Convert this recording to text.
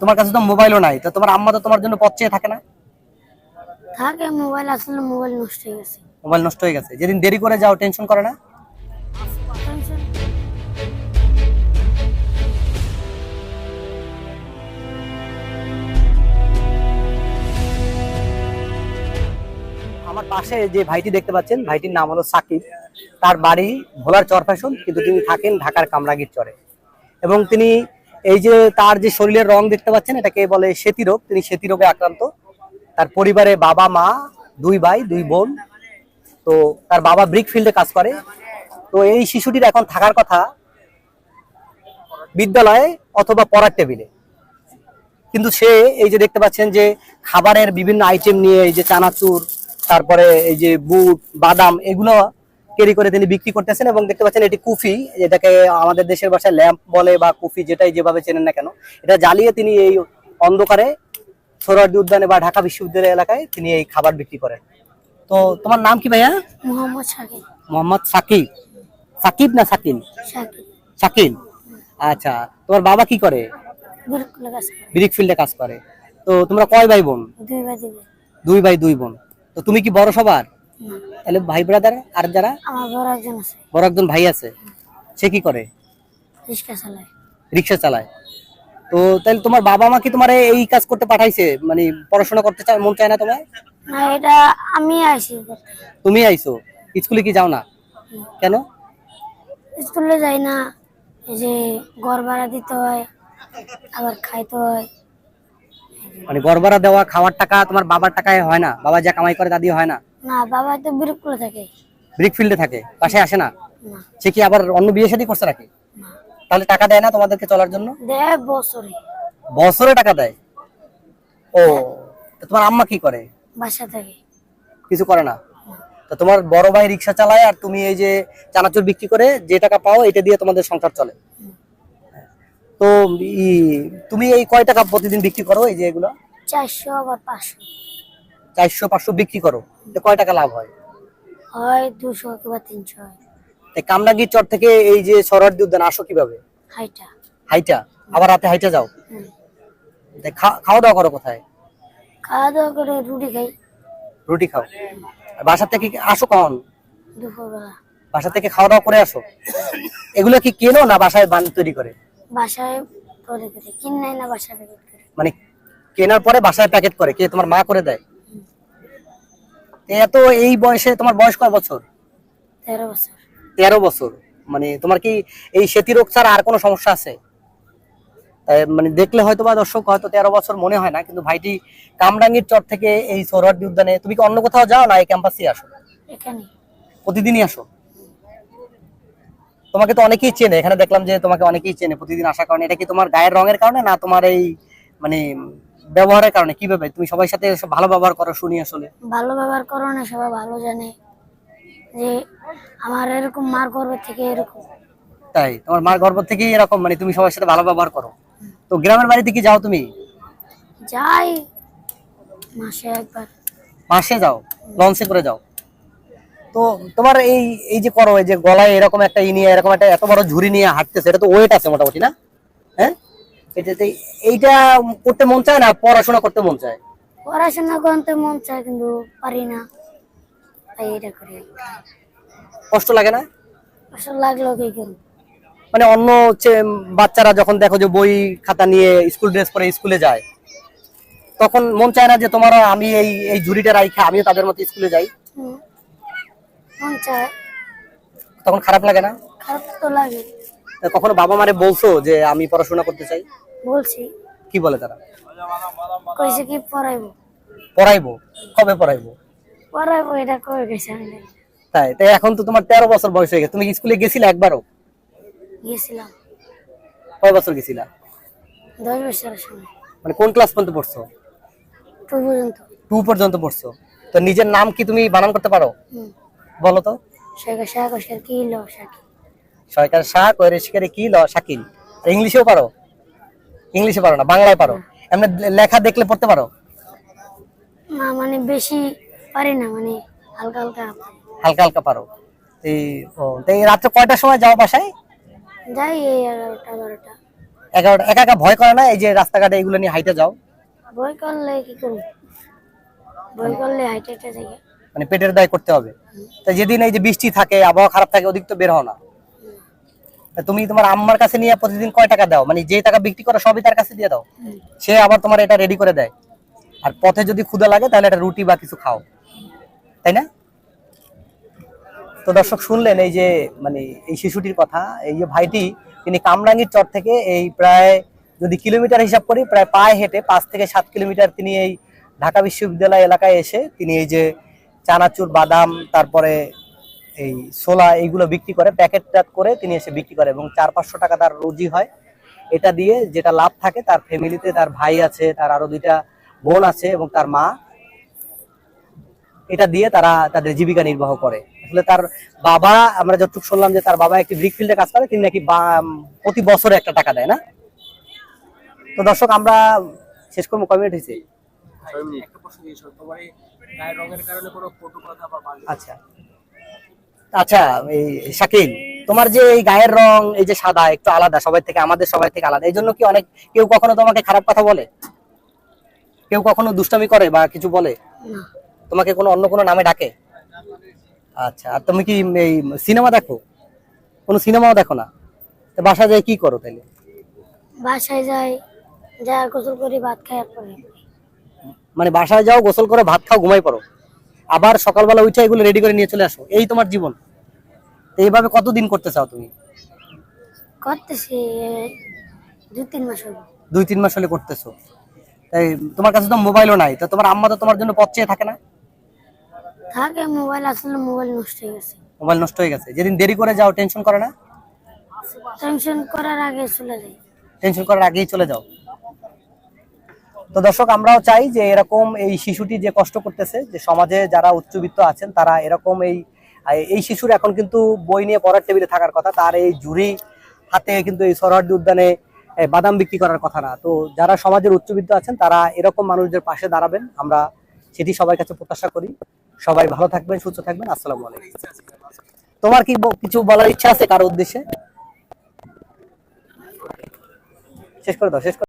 তোমার কাছে তো মোবাইলও নাই তো তোমার আম্মা তো তোমার জন্য পথ চেয়ে থাকে না? থাকে মোবাইল আসলে মোবাইল নষ্ট হয়ে গেছে। মোবাইল নষ্ট হয়ে গেছে। যেদিন দেরি করে যাও টেনশন করে না? আমার পাশে যে ভাইটি দেখতে পাচ্ছেন ভাইটির নাম হলো সাকিব। তার বাড়ি ভোলার চর ফ্যাশন কিন্তু তিনি থাকেন ঢাকার কামরাগীর চরে। এবং তিনি এই যে তার যে শরীরের রং দেখতে পাচ্ছেন, এটাকে বলে সেতি রোগ তিনি সেতি রোগে আক্রান্ত। তার পরিবারে বাবা, মা, দুই ভাই, দুই বোন। তো তার বাবা ব্রিক ফিল্ডে কাজ করে। তো এই শিশুটির এখন থাকার কথা বিদ্যালয়ে অথবা পড়ার টেবিলে। কিন্তু সে এই যে দেখতে পাচ্ছেন যে খাবারের বিভিন্ন আইটেম নিয়ে, এই যে চানাচুর, তারপরে এই যে বুট, বাদাম, এগুলো ক্যারি করে তিনি বিক্রি করতেছেন এবং দেখতে পাচ্ছেন এটি কুফি যেটাকে আমাদের দেশের ভাষায় ল্যাম্প বলে বা কুফি যেটাই যেভাবে চেনেন না কেন এটা জ্বালিয়ে তিনি এই অন্ধকারে সোহরাওয়ার্দী উদ্যানে বা ঢাকা বিশ্ববিদ্যালয় এলাকায় তিনি এই খাবার বিক্রি করেন। তো তোমার নাম কি ভাইয়া? মোহাম্মদ শাকিব মোহাম্মদ সাকিব সাকিব না সাকিন সাকিন আচ্ছা তোমার বাবা কি করে? ব্রিক ফিল্ডে কাজ করে। তো তোমরা কয় ভাই বোন? দুই বা দুই ভাই দুই বোন। তো তুমি কি বড় সবার? তাহলে ভাই ব্রাদার আর যারা? আমার বড় একজন আছে। বড় একজন ভাই আছে। সে কি করে? রিক্সা চালায়। রিক্সা চালায়। তো তাহলে তোমার বাবা মা কি তোমার এই কাজ করতে পাঠাইছে? মানে পড়াশোনা করতে চায় মন চায় না তোমার? না এটা আমি করতে তুমি আইছো? স্কুলে কি যাও না? কেন? স্কুলে যাই না। এই যে ঘর ভাড়া দিতে হয় আবার খাইতে হয়। মানে গড়বড়া দেওয়া খাওয়ার টাকা তোমার বাবার টাকায় হয় না। বাবা যা কামাই করে তা দিয়ে হয় না। না বাবা তো বিরকুলে থাকে। ব্রিক ফিল্ডে থাকে পাশে আসে না? না। সে কি আবার অন্য বিয়ে শাদী করছে নাকি? না। তাহলে টাকা দেয় না তোমাদেরকে চলার জন্য? দেয় বছরে। বছরে টাকা দেয়? ও তোমার আম্মা কি করে? বাসা থাকে। কিছু করে না? তো তোমার বড় ভাই রিক্সা চালায় আর তুমি এই যে চানাচুর বিক্রি করে যে টাকা পাও এটা দিয়ে তোমাদের সংসার চলে। তো তুমি এই কয় টাকা প্রতিদিন বিক্রি করো এই যে এগুলো? চারশো আবার পাঁচশো। চারশো পাঁচশো বিক্রি করো কয় টাকা লাভ হয়? হয় দুশো তিনশো চর থেকে এই যে সরার্দি উদ্যান আসো কীভাবে? হাইটা। হাইটা? আবার রাতে হাইটা যাও। খাওয়া দাওয়া করো কোথায়? খাওয়া দাওয়া করে রুটি খাই। রুটি খাও। বাসা থেকে আসো কখন? দুপুরবেলা। বাসা থেকে খাওয়া দাওয়া করে আসো? এগুলো কি কেনো না বাসায় বান তৈরি করে? বাসায় করে করে। কিন না বাসায় প্যাকেট করে। মানে কেনার পরে বাসায় প্যাকেট করে কে তোমার মা করে দেয়? এত এই বয়সে তোমার বয়স কয় বছর? তেরো বছর। তেরো বছর। মানে তোমার কি এই সেতি রোগ ছাড়া আর কোনো সমস্যা আছে? মানে দেখলে হয়তো বা দর্শক হয়তো তেরো বছর মনে হয় না কিন্তু ভাইটি কামরাঙ্গীর চর থেকে এই সৌরহার্দি উদ্যানে তুমি কি অন্য কোথাও যাও না এই ক্যাম্পাসে আসো? প্রতিদিনই আসো? তোমাকে তো অনেকেই চেনে এখানে দেখলাম যে তোমাকে অনেকেই চেনে প্রতিদিন আসার কারণে। এটা কি তোমার গায়ের রঙের কারণে না তোমার এই মানে ব্যবহারের কারণে কীভাবে? তুমি সবার সাথে ভালো ব্যবহার করো শুনি আসলে। ভালো ব্যবহার করো না সবাই ভালো জানে। যে আমার এরকম মার গর্ব থেকে এরকম। তাই তোমার মার গর্ভ থেকেই এরকম মানে তুমি সবার সাথে ভালো ব্যবহার করো। তো গ্রামের বাড়িতে কি যাও তুমি? যাই মাসে একবার। মাসে যাও লঞ্চে করে যাও। তো তোমার এই এই যে করো এই যে গলায় এরকম একটা ই নিয়ে এরকম একটা এত বড় ঝুড়ি নিয়ে হাঁটতেছে এটা তো ওয়েট আছে মোটামুটি না? হ্যাঁ? এটাতে এইটা করতে মন চায় না পড়াশোনা করতে মন চায়? পড়াশোনা করতে মন চায় কিন্তু পারি না। তাই এটা করি। কষ্ট লাগে না? আসলে লাগল কি মানে অন্য হচ্ছে বাচ্চারা যখন দেখো যে বই খাতা নিয়ে স্কুল ড্রেস পরে স্কুলে যায় তখন মন চায় না যে তোমারও আমি এই এই ঝুড়িটা রাইখা আমিও তাদের মতো স্কুলে যাই। মন চায়। তখন খারাপ লাগে না? খারাপ তো লাগে। কখনো বাবা মারে বলছো যে আমি পড়াশোনা করতে চাই? বলছি। কি বলে তারা? কইছে কি পড়াইবো। পড়াইবো? কবে পড়াইবো? পড়াইবো এটা করে গেছে আমি তাই তাই এখন তো তোমার তেরো বছর বয়স হয়ে গেছে। তুমি স্কুলে গেছিলে একবারও? গেছিলাম। কয় বছর গেছিলা? দশ বছরের সময়। মানে কোন ক্লাস পর্যন্ত পড়ছো? টু পর্যন্ত। টু পর্যন্ত পড়ছো। তো নিজের নাম কি তুমি বানান করতে পারো? বলো তো। শেখা শেখা শেখা কি লো শাকি সরকার শাহ কয়রে শিকারে কি ল? শাকিল। ইংলিশেও পারো। ইংলিশে পারো না বাংলায় পারো। এমনি লেখা দেখলে পড়তে পারো? না মানে বেশি পারি না মানে হালকা হালকা হালকা হালকা পারো। এই ও তো এই রাত্রে কয়টার সময় যাও বাসায়? যাই এই এগারোটা বারোটা। এগারোটা একা একা ভয় করে না এই যে রাস্তাঘাটে এগুলো নিয়ে হাইটে যাও? বই করলে কি করব? বই করলে হাইটে হাইটে যাই মানে পেটের দায় করতে হবে। তা যেদিন এই যে বৃষ্টি থাকে আবহাওয়া খারাপ থাকে ওদিক তো বের হও না। তুমি তোমার আম্মার কাছে নিয়ে প্রতিদিন কয় টাকা দাও? মানে যে টাকা বিক্রি করো, সবই তার কাছে দিয়ে দাও। সে আবার তোমার এটা রেডি করে দেয়। আর পথে যদি ক্ষুধা লাগে, তাহলে একটা রুটি বা কিছু খাও। তাই না? তো দর্শক শুনলেন এই যে মানে এই শিশুটির কথা, এই যে ভাইটি, তিনি কামরাঙ্গীর চর থেকে এই প্রায় যদি কিলোমিটার হিসাব করি, প্রায় পায়ে হেঁটে পাঁচ থেকে সাত কিলোমিটার তিনি এই ঢাকা বিশ্ববিদ্যালয় এলাকায় এসে তিনি এই যে চানাচুর, বাদাম, তারপরে এই ছোলা এইগুলো বিক্রি করে প্যাকেট করে তিনি এসে বিক্রি করে এবং চার পাঁচশো টাকা তার রুজি হয়। এটা দিয়ে যেটা লাভ থাকে তার ফ্যামিলিতে তার ভাই আছে, তার আরও দুইটা বোন আছে এবং তার মা। এটা দিয়ে তারা তাদের জীবিকা নির্বাহ করে। আসলে তার বাবা, আমরা যতটুকু শুনলাম যে তার বাবা একটি ব্রিক ফিল্ডে কাজ করে, তিনি নাকি প্রতি বছরে একটা টাকা দেয় না? তো দর্শক, আমরা শেষ করব কমিউনিট হয়েছে? আচ্ছা। আচ্ছা এই শাকিল তোমার যে এই গায়ের রং এই যে সাদা একটু আলাদা সবাই থেকে আমাদের সবাই থেকে আলাদা এই জন্য কি অনেক কেউ কখনো তোমাকে খারাপ কথা বলে? কেউ কখনো দুষ্টামি করে বা কিছু বলে? তোমাকে কোনো অন্য কোনো নামে ডাকে? আচ্ছা আর তুমি কি এই সিনেমা দেখো? কোনো সিনেমাও দেখো না? তো বাসা যায় কি করো তাইলে? বাসায় যাই যা গোসল করি ভাত খাই আর পরে মানে বাসায় যাও গোসল করে ভাত খাও ঘুমাই পড়ো। আবার সকালবেলা উঠে এগুলো রেডি করে নিয়ে চলে আসো। এই তোমার জীবন। তো এইভাবে কতদিন করতে চাও তুমি? করতেছি এই দু তিন মাস হলো দুই তিন মাস হলে করতেছো। তাই তোমার কাছে তো মোবাইলও নাই তো তোমার আম্মা তো তোমার জন্য পথ চেয়ে থাকে না? থাকে মোবাইল আসলে মোবাইল নষ্ট হয়ে গেছে। মোবাইল নষ্ট হয়ে গেছে। যেদিন দেরি করে যাও টেনশন করে না? টেনশন করার আগে চলে যাই। টেনশন করার আগেই চলে যাও। তো দর্শক আমরাও চাই যে এরকম এই শিশুটি যে কষ্ট করতেছে যে সমাজে যারা উচ্চবিত্ত আছেন তারা এরকম এই এই শিশুর এখন কিন্তু বই নিয়ে পড়ার টেবিলে থাকার কথা, তার এই ঝুড়ি হাতে কিন্তু এই সরহার্দি উদ্যানে বাদাম বিক্রি করার কথা না। তো যারা সমাজের উচ্চবিত্ত আছেন, তারা এরকম মানুষদের পাশে দাঁড়াবেন, আমরা সেটি সবার কাছে প্রত্যাশা করি। সবাই ভালো থাকবেন, সুস্থ থাকবেন, আসসালামু আলাইকুম। তোমার কি কিছু বলার ইচ্ছা আছে কারও উদ্দেশ্যে? শেষ করে দাও, শেষ